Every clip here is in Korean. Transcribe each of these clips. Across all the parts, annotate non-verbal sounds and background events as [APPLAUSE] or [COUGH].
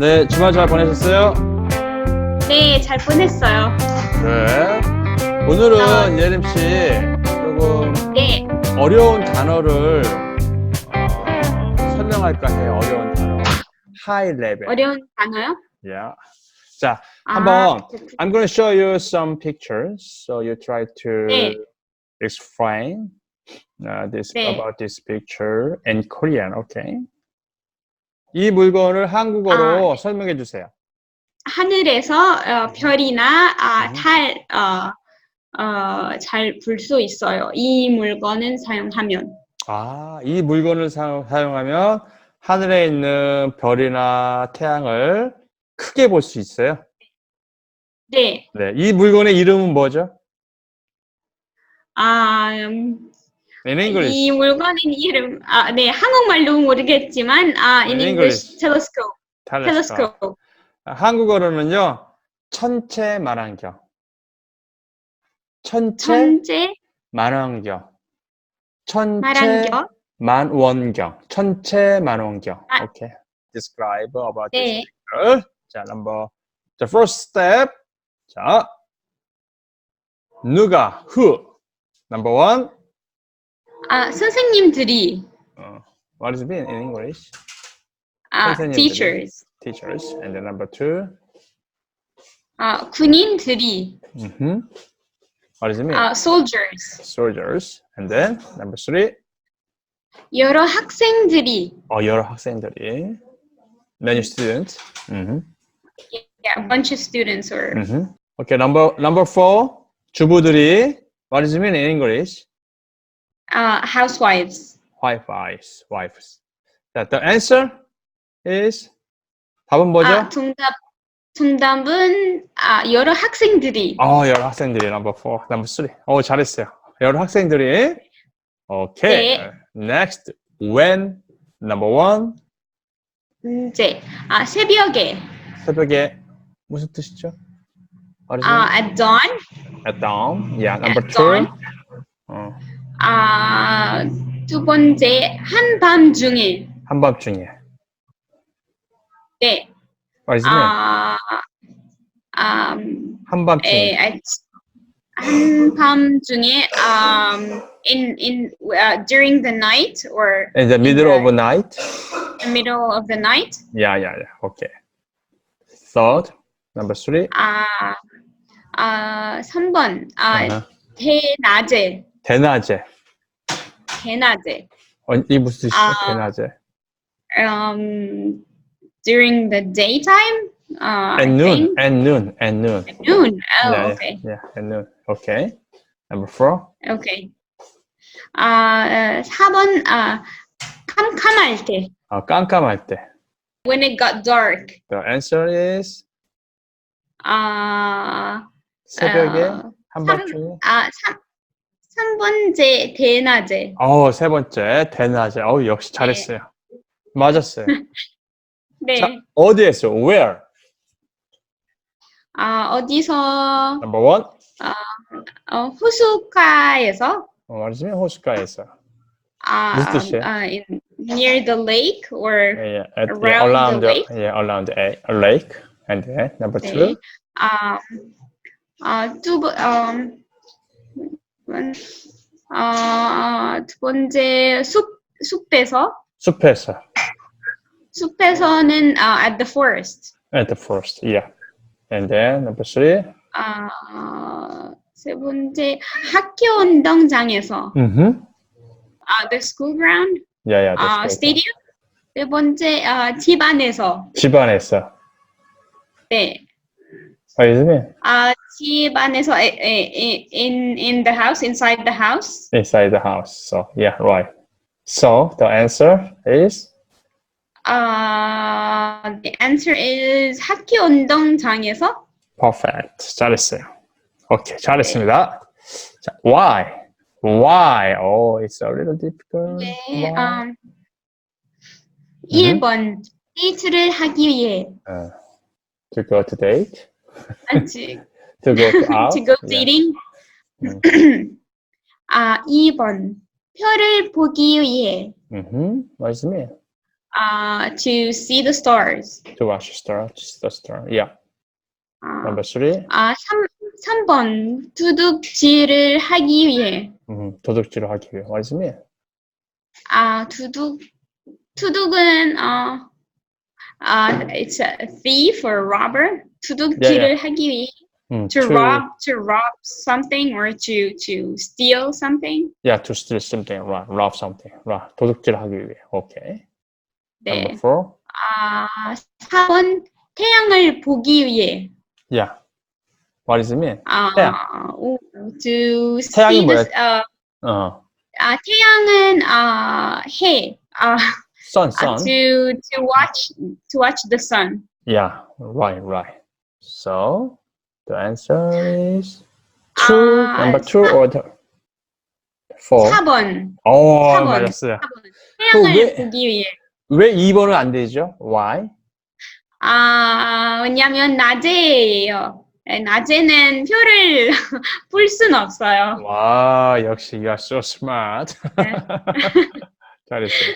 네, 주말 잘 보내셨어요? 네, 잘 보냈어요. 네. 오늘은 아. 예림 씨 조금 네, 어려운 단어를 어, 설명할까 해요. 어려운 단어. 하이 레벨. 어려운 단어요? Yeah. 자, 아, 한번 그렇군. I'm going to show you some pictures. So you try to 네. explain uh, this 네. about this picture in Korean. Okay. 이 물건을 한국어로 아. 설명해 주세요. 하늘에서 어, 별이나 아, 음. 달, 어, 어, 잘 볼 수 있어요. 이 물건은 사용하면. 아, 이 물건을 사, 사용하면 하늘에 있는 별이나 태양을 크게 볼 수 있어요. 네, 네, 이 물건의 이름은 뭐죠? 아, 음, In English. 이 물건은 이름, 아, 네, 한국말로 모르겠지만, 아, in In English, telescope, telescope. telescope. 한국어로는요, 천체 만환경. 천체 천재, 만원경. 천체 말한겨. 만원경. 천체 만원경. 아. 오케이. Describe about 네, this. 자, number the first step. 자, 누가 who. Number one. 아, 선생님들이, 어, what does it mean in English? 아, 선생님들이. teachers, Teachers. And then number two. 아, 군인들이, mhm. What does it mean? 아, soldiers, Soldiers. And then number three. 여러 학생들이, 어, 여러 학생들이. Many students. mhm. yeah, a bunch of students or Mhm. Okay, number number four. 주부들이. What does it mean in English? uh, housewives. Wives, wives. 자, the answer is 답은 뭐죠? 아, 정답, 정답은 아, 여러 학생들이. 어, 여러 학생들이 number four, number three. 어, 잘했어요. 여러 학생들이. 오케이. 네. Next, when number one. 이제 아, 새벽에 새벽에 무슨 뜻이죠? What is 아, it? at dawn. At dawn. Yeah, number at two. dawn. 어, 아, 두 번째 한밤 중에. 한밤 중에. 네. What is it? 아, 음, 한밤 중에. 에, at 한밤 중에 um, in in uh, during the night or In the middle of the- the night. the middle of the night. Yeah, yeah, yeah. Okay. Third, number three. 아, 아, 3번. 아, 아하. 대낮에. 대낮에. 대낮에. 어, 이 무슨 뜻이죠? 아. 대낮에. Um, during the daytime. Uh, At I noon. think. At noon. At noon. At noon. Oh, yeah, okay. yeah, yeah. At noon. Okay. Number four. Okay. 아, 4번. 아, 캄캄할 때. 아, 깜깜할 때. When it got dark. The answer is 아, 새벽에 어, 한밤중에. 아, 3, 삼 번째 대낮에. 어, 세 번째 대낮에. 어, 역시 잘했어요. 맞았어요. 네. 자, 어디에서? Where? 아, 어디서 Number one. 어, 호숫가에서 어, 말하자면 호숫가에서. 아, 무슨 뜻이에요? 아, in, near the lake or Yeah, yeah, at, yeah, Around around the the, lake? yeah, around the a- a lake. And then number 네. two. 아, 아, 두 번, 음, 음, 아, 두 번째 숲 숲에서 숲에서. 숲에서는 아, at the forest. At the first, yeah. And then number three. 아, 세 번째 학교 운동장에서 Mm-hmm. 아, the school ground, Yeah, yeah. 아, right. stadium. 네 번째 아, 집 안에서 집 안에서. 네. What does it mean? 아, 집 안에서 에, 에, 에, in in the house, inside the house. Inside the house. So, yeah, right. So, the answer is 아, the answer is 학교 운동장에서 perfect. 잘했어요. 오케이, 잘했습니다. 자, why? Why? Oh, it's a little difficult. 네, Why? 음, 1번 데이트를 하기 위해 Uh, to go to date? 아직 To go out? to go Yeah. dating. 아, 2번 별을 보기 위해 Mm-hmm. It mean? uh, to see the stars. To watch the star, to see the star. Yeah. 아, Number three. 아, 3, 3번 두둑질을 하기 위해. 음, 도둑질을 하기 위해. Mean? 아, 두둑 두둑은 어, 아, it's a thief or robber. 두둑질을 하기 위해. 음, To rob, to rob something or to to steal something. Yeah, to steal something. Rob, rob something. Rob. 도둑질 하기 위해. Okay. 네. Number four. 아, 4번 태양을 보기 위해. Yeah. What does it mean? 아, 태양. 오, to 태양이 see 뭐야? the, 어, 어, 아, 태양은 아, 해. 아, sun, 아, sun. to to watch to watch the sun. Yeah, right, right. So the answer is two. 아, number two or the four. 4번. 오, 사 번. 맞았어요. 4번. 태양을 왜- 보기 위해. 왜 2번은 안 되죠? Why? 아, 왜냐면 낮에예요. 네, 낮에는 표를 [LAUGHS] 볼순 없어요. 와, 역시 you are so smart. 네. [LAUGHS] 잘했어요.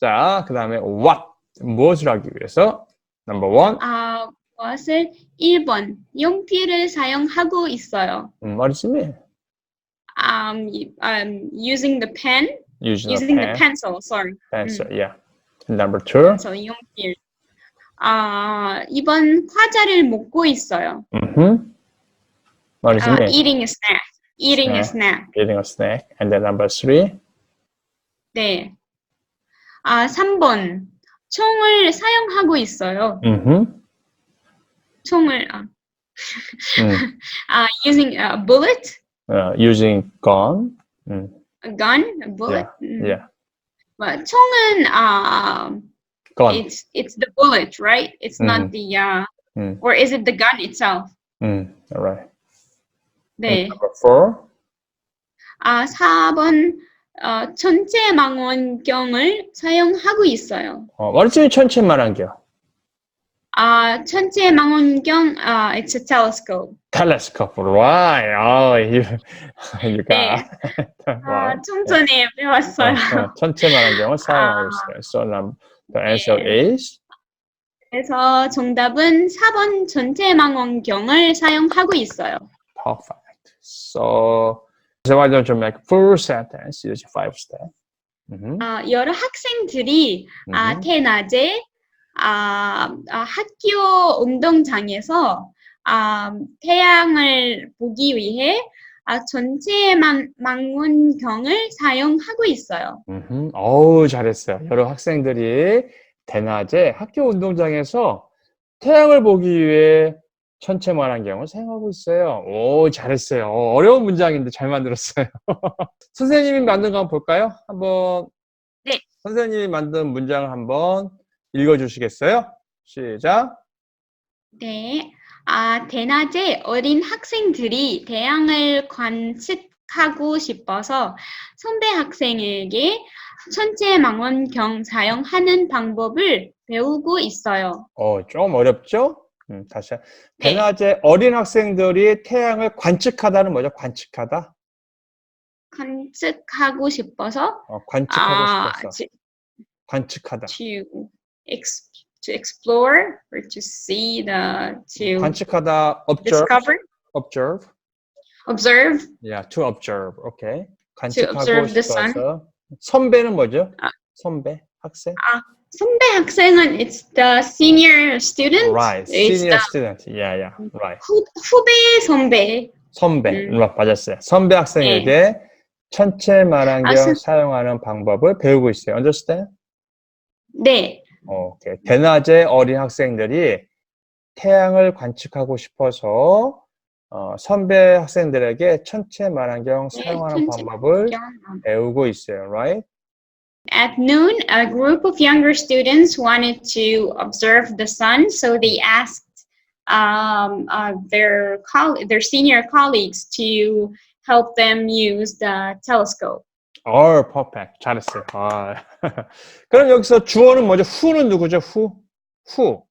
자, 그 다음에 what? 무엇을 하기 위해서? Number one. 아, 무엇을 1번 용필을 사용하고 있어요. 음, what does it mean? Um, um, using the pen, Using, using the pen, pencil, sorry. pencil, yeah. Number two. 그래서 용필. 아, 2번 과자를 먹고 있어요. Mm-hmm. What does 아, it mean? eating a snack. Eating a snack. Eating a snack. And then number three. 네. 아, 3번 총을 사용하고 있어요. Mm-hmm. 총을 아, Mm. [LAUGHS] 아, using a bullet, Uh, using gun. Mm. a gun, a bullet. 음. Yeah. 뭐, 총은 아, Gun. it's it's the bullet, right? It's Mm. not the uh, Mm. or is it the gun itself? Mm. All right. 네. Number four. 아, 4번 어, 전체 망원경을 사용하고 있어요. 어, what does it mean 천체만한겨? 아, 전체 망원경 아, it's a telescope. Telescope. Right. Oh, you, you 네. got. 아, wow. 좀 전에 배웠어요. 어, 어, 천체만한경을 사용하고 아. 있어요. So the answer is 그래서 정답은 4번 전체 망원경을 사용하고 있어요. perfect. So, so why don't you make full sentence using five steps? Mm-hmm. 아, 여러 학생들이 아, Mhm. 대낮에 아, 아, 학교 운동장에서 아, 태양을 보기 위해 아, 전체 망, 망원경을 사용하고 있어요. 음, 어우, 잘했어요. 여러 학생들이 대낮에 학교 운동장에서 태양을 보기 위해 천체만환경을 사용하고 있어요. 오, 잘했어요. 어, 어려운 문장인데 잘 만들었어요. [LAUGHS] 선생님이 만든 거 한번 볼까요? 한번. 네. 선생님이 만든 문장을 한번 읽어주시겠어요? 시작. 네. 아, 대낮에 어린 학생들이 태양을 관측하고 싶어서 선배 학생에게 천체 망원경 사용하는 방법을 배우고 있어요. 어, 좀 어렵죠? 음, 다시. 한- 네. 대낮에 어린 학생들이 태양을 관측하다는 뭐죠? 관측하다? 관측하고 싶어서 어, 관측하고 아, 싶었어. to, 관측하다. to, ex, to explore or to see the to 관측하다, observe, discover, observe. observe Yeah, to observe. Okay. 관측하고 observe the sun. 싶어서. 선배는 뭐죠? 아. 선배, 학생. 선배 학생은 it's the senior student. Right. It's Senior student. Yeah, yeah. Right. 후, 후배 선배. 선배. 음. 맞았어요. 선배 학생에게 천체 만환경 아, 선- 사용하는 방법을 배우고 있어요. Understand? 네. 오케이. 대낮에 어린 학생들이 태양을 관측하고 싶어서 어, 선배 학생들에게 천체 만환경 네, 사용하는 방법을 음. 배우고 있어요. Right? At noon, a group of younger students wanted to observe the sun, so they asked um, uh, their coll- their senior colleagues to help them use the telescope. 어, perfect. 잘했어요. 아. [LAUGHS] 그럼 여기서 주어는 뭐죠? who는 누구죠? who? who?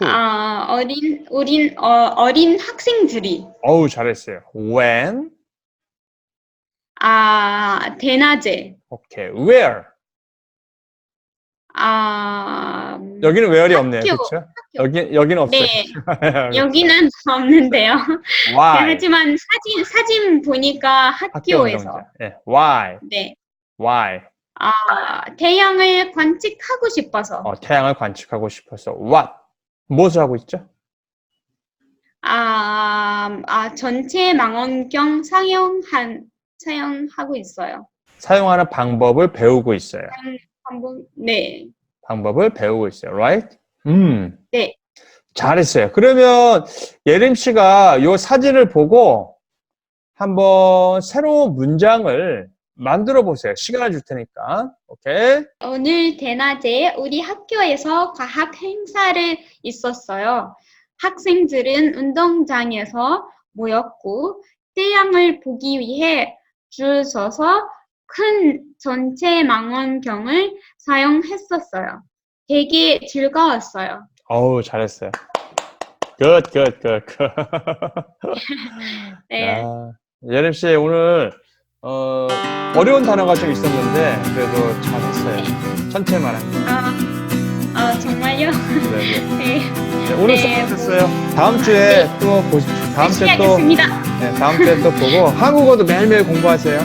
who? 아, 어린 어린 어, 어린 학생들이 어우, 잘했어요. when? 아, 대낮에 오케이. where? 아, 여기는 웨어리 없네요. 학교, 그렇죠? 여기 여기는 없어요. 네, [LAUGHS] 여기는 없는데요. why? 하지만 사진 사진 보니까 학교 학교에서 운동장. 예, why? 네, why? 아, 태양을 관측하고 싶어서 어, 태양을 관측하고 싶어서 what? 무엇을 하고 있죠? 아, 아 전체 망원경 사용한 사용하고 있어요. 사용하는 방법을 배우고 있어요. 한번 네, 방법을 배우고 있어요. Right? 음. 네. 잘했어요. 그러면 예림 씨가 요 사진을 보고 한번 새로운 문장을 만들어 보세요. 시간을 줄 테니까. 오케이? 오늘 대낮에 우리 학교에서 과학 행사를 있었어요. 학생들은 운동장에서 모였고 태양을 보기 위해 줄 서서 큰 전체 망원경을 사용했었어요. 되게 즐거웠어요. 어우, 잘했어요. Good, good, good, good. [LAUGHS] [LAUGHS] 네. 야, 예림 씨 오늘 어, 어려운 단어가 좀 있었는데 그래도 잘했어요. 천체만한. 아, 아 정말요? 네, 네. 네. 네, 오늘 네, 수고하셨어요. 다음 주에 또 보십시오. 다음 열심히 주에 또 하겠습니다. 네, 다음 주에 또 보고 한국어도 매일매일 공부하세요.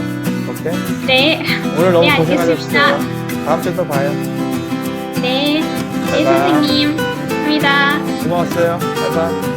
오케이? 네, 오늘 너무 네, 고생하셨어요. 알겠습니다. 다음 주에 또 봐요. 네, 네 바이바이. 선생님, 감사합니다. 고마웠어요. 바이바이. 네.